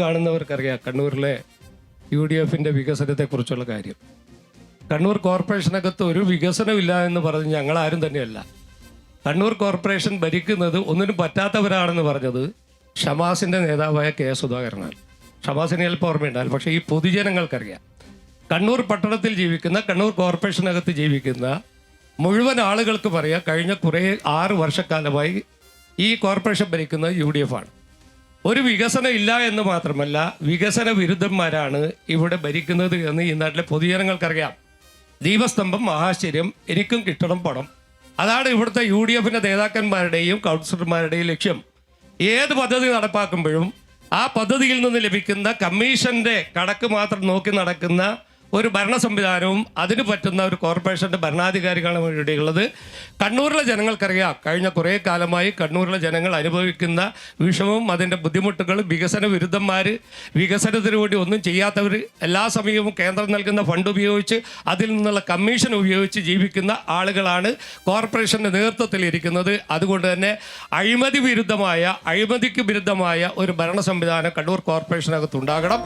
കാണുന്നവർക്കറിയാം കണ്ണൂരിലെ U D എഫിന്റെ വികസനത്തെക്കുറിച്ചുള്ള കാര്യം. കണ്ണൂർ കോർപ്പറേഷനകത്ത് ഒരു വികസനമില്ല എന്ന് പറഞ്ഞ് ഞങ്ങളാരും തന്നെയല്ല. കണ്ണൂർ കോർപ്പറേഷൻ ഭരിക്കുന്നത് ഒന്നിനും പറ്റാത്തവരാണെന്ന് പറഞ്ഞത് ഷമാസിന്റെ നേതാവായ കെ സുധാകരനാണ്. ഷമാസിനെ ചിലപ്പോൾ ഓർമ്മയുണ്ടാകും പക്ഷേ ഈ പൊതുജനങ്ങൾക്കറിയാം. കണ്ണൂർ പട്ടണത്തിൽ ജീവിക്കുന്ന കണ്ണൂർ കോർപ്പറേഷനകത്ത് ജീവിക്കുന്ന മുഴുവൻ ആളുകൾക്ക് പറയാം കഴിഞ്ഞ കുറേ ആറ് വർഷക്കാലമായി ഈ കോർപ്പറേഷൻ ഭരിക്കുന്നത് യു ഡി എഫ് ആണ് ഒരു വികസനം ഇല്ല എന്ന് മാത്രമല്ല വികസന വിരുദ്ധന്മാരാണ് ഇവിടെ ഭരിക്കുന്നത് എന്ന് ഈ നാട്ടിലെ പൊതുജനങ്ങൾക്കറിയാം ദീപസ്തംഭം മഹാശ്ചര്യം എനിക്കും കിട്ടണം പണം. അതാണ് ഇവിടുത്തെ യു ഡി എഫിന്റെ നേതാക്കന്മാരുടെയും കൗൺസിലർമാരുടെയും ലക്ഷ്യം. ഏത് പദ്ധതി നടപ്പാക്കുമ്പോഴും ആ പദ്ധതിയിൽ നിന്ന് ലഭിക്കുന്ന കമ്മീഷന്റെ കണക്ക് മാത്രം നോക്കി നടക്കുന്ന ഒരു ഭരണ സംവിധാനവും അതിന് പറ്റുന്ന ഒരു കോർപ്പറേഷന്റെ ഭരണാധികാരികളാണ് ഇവിടെയുള്ളത്. കണ്ണൂരിലെ ജനങ്ങൾക്കറിയാം കഴിഞ്ഞ കുറേ കാലമായി കണ്ണൂരിലെ ജനങ്ങൾ അനുഭവിക്കുന്ന വിഷമവും അതിന്റെ ബുദ്ധിമുട്ടുകളും വികസന വിരുദ്ധന്മാർ വികസനത്തിന് വേണ്ടി ഒന്നും ചെയ്യാത്തവർ എല്ലാ സമയവും കേന്ദ്രം നൽകുന്ന ഫണ്ട് ഉപയോഗിച്ച് അതിൽ നിന്നുള്ള കമ്മീഷൻ ഉപയോഗിച്ച് ജീവിക്കുന്ന ആളുകളാണ് കോർപ്പറേഷന്റെ നേതൃത്വത്തിൽ ഇരിക്കുന്നത്. അതുകൊണ്ട് തന്നെ അഴിമതി വിരുദ്ധമായ അഴിമതിക്ക് വിരുദ്ധമായ ഒരു ഭരണ സംവിധാനം കണ്ണൂർ കോർപ്പറേഷനകത്ത് ഉണ്ടാകണം